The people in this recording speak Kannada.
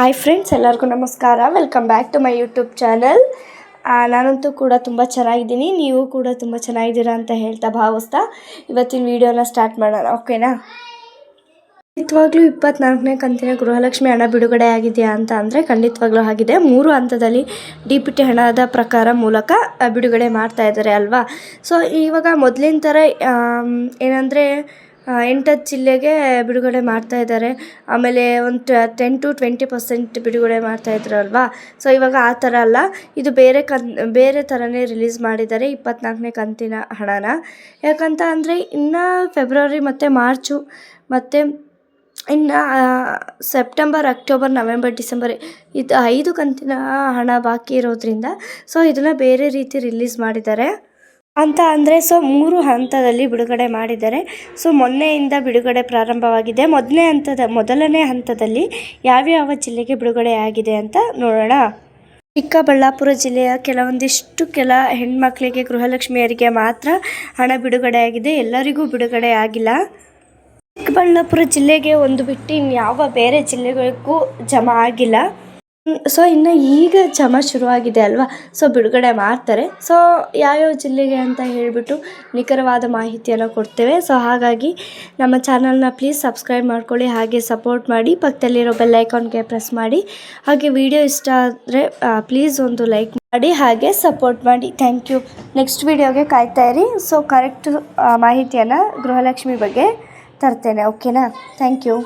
ಹಾಯ್ ಫ್ರೆಂಡ್ಸ್ ಎಲ್ಲರಿಗೂ ನಮಸ್ಕಾರ. Welcome back to my YouTube channel ನಾನಂತೂ ಕೂಡ ತುಂಬ ಚೆನ್ನಾಗಿದ್ದೀನಿ. ನೀವು ಕೂಡ ತುಂಬ ಚೆನ್ನಾಗಿದ್ದೀರಾ ಅಂತ ಹೇಳ್ತಾ ಭಾವಿಸ್ತಾ ಇವತ್ತಿನ ವಿಡಿಯೋನ ಸ್ಟಾರ್ಟ್ ಮಾಡೋಣ ಓಕೆನಾ ಖಂಡಿತವಾಗ್ಲೂ ಇಪ್ಪತ್ನಾಲ್ಕನೇ ಕಂತಿನ ಗೃಹಲಕ್ಷ್ಮಿ ಹಣ ಬಿಡುಗಡೆ ಆಗಿದೆಯಾ ಅಂತ ಅಂದರೆ ಖಂಡಿತವಾಗ್ಲೂ ಆಗಿದೆ. ಮೂರು ಹಂತದಲ್ಲಿ ಡಿ ಪಿ ಟಿ ಹಣದ ಪ್ರಕಾರ ಮೂಲಕ ಬಿಡುಗಡೆ ಮಾಡ್ತಾ ಇದ್ದಾರೆ ಅಲ್ವಾ? ಸೊ ಇವಾಗ ಮೊದಲಿನ ಥರ ಏನಂದರೆ ಎಂಟತ್ತು ಜಿಲ್ಲೆಗೆ ಬಿಡುಗಡೆ ಮಾಡ್ತಾ ಇದ್ದಾರೆ. ಆಮೇಲೆ ಒಂದು ಟೆನ್ ಟು ಟ್ವೆಂಟಿ ಪರ್ಸೆಂಟ್ ಬಿಡುಗಡೆ ಮಾಡ್ತಾ ಇದ್ರು ಅಲ್ವಾ? ಸೊ ಇವಾಗ ಆ ಥರ ಅಲ್ಲ. ಇದು ಬೇರೆ ಕನ್, ಬೇರೆ ಥರನೇ ರಿಲೀಸ್ ಮಾಡಿದ್ದಾರೆ ಇಪ್ಪತ್ನಾಲ್ಕನೇ ಕಂತಿನ ಹಣನ. ಯಾಕಂತ ಅಂದರೆ ಇನ್ನು ಫೆಬ್ರವರಿ ಮತ್ತು ಮಾರ್ಚು ಮತ್ತು ಇನ್ನು ಸೆಪ್ಟೆಂಬರ್ ಅಕ್ಟೋಬರ್ ನವೆಂಬರ್ ಡಿಸೆಂಬರ್ ಇದು ಐದು ಕಂತಿನ ಹಣ ಬಾಕಿ ಇರೋದ್ರಿಂದ ಸೊ ಇದನ್ನು ಬೇರೆ ರೀತಿ ರಿಲೀಸ್ ಮಾಡಿದ್ದಾರೆ. ಅಂತ ಅಂದರೆ ಸೊ ಮೂರು ಹಂತದಲ್ಲಿ ಬಿಡುಗಡೆ ಮಾಡಿದ್ದಾರೆ. ಸೊ ಮೊನ್ನೆಯಿಂದ ಬಿಡುಗಡೆ ಪ್ರಾರಂಭವಾಗಿದೆ. ಮೊದಲನೇ ಹಂತದ, ಮೊದಲನೇ ಹಂತದಲ್ಲಿ ಯಾವ್ಯಾವ ಜಿಲ್ಲೆಗೆ ಬಿಡುಗಡೆ ಆಗಿದೆ ಅಂತ ನೋಡೋಣ. ಚಿಕ್ಕಬಳ್ಳಾಪುರ ಜಿಲ್ಲೆಯ ಕೆಲವೊಂದಿಷ್ಟು ಕೆಲ ಹೆಣ್ಮಕ್ಳಿಗೆ ಗೃಹಲಕ್ಷ್ಮಿಯರಿಗೆ ಮಾತ್ರ ಹಣ ಬಿಡುಗಡೆಯಾಗಿದೆ ಎಲ್ಲರಿಗೂ ಬಿಡುಗಡೆ ಆಗಿಲ್ಲ. ಚಿಕ್ಕಬಳ್ಳಾಪುರ ಜಿಲ್ಲೆಗೆ ಒಂದು ಬಿಟ್ಟು ಇನ್ಯಾವ ಬೇರೆ ಜಿಲ್ಲೆಗಳಿಗೂ ಜಮಾ ಆಗಿಲ್ಲ. ಸೊ ಇನ್ನು ಈಗ ಚಮ ಶುರುವಾಗಿದೆ ಅಲ್ವಾ? ಸೊ ಬಿಡುಗಡೆ ಮಾಡ್ತಾರೆ. ಸೊ ಯಾವ್ಯಾವ ಜಿಲ್ಲೆಗೆ ಅಂತ ಹೇಳಿಬಿಟ್ಟು ನಿಖರವಾದ ಮಾಹಿತಿಯನ್ನು ಕೊಡ್ತೇವೆ. ಸೊ ಹಾಗಾಗಿ ನಮ್ಮ ಚಾನಲ್ನ ಪ್ಲೀಸ್ ಸಬ್ಸ್ಕ್ರೈಬ್ ಮಾಡ್ಕೊಳ್ಳಿ, ಹಾಗೆ ಸಪೋರ್ಟ್ ಮಾಡಿ, ಪಕ್ಕದಲ್ಲಿರೋ ಬೆಲ್ ಐಕಾನ್ಗೆ ಪ್ರೆಸ್ ಮಾಡಿ. ಹಾಗೆ ವಿಡಿಯೋ ಇಷ್ಟ ಆದರೆ ಪ್ಲೀಸ್ ಒಂದು ಲೈಕ್ ಮಾಡಿ, ಹಾಗೆ ಸಪೋರ್ಟ್ ಮಾಡಿ. ಥ್ಯಾಂಕ್ ಯು ನೆಕ್ಸ್ಟ್ ವಿಡಿಯೋಗೆ ಕಾಯ್ತಾ ಇರಿ. ಸೊ ಕರೆಕ್ಟ್ ಮಾಹಿತಿಯನ್ನು ಗೃಹಲಕ್ಷ್ಮಿ ಬಗ್ಗೆ ತರ್ತೇನೆ. ಓಕೆನಾ ಥ್ಯಾಂಕ್ ಯು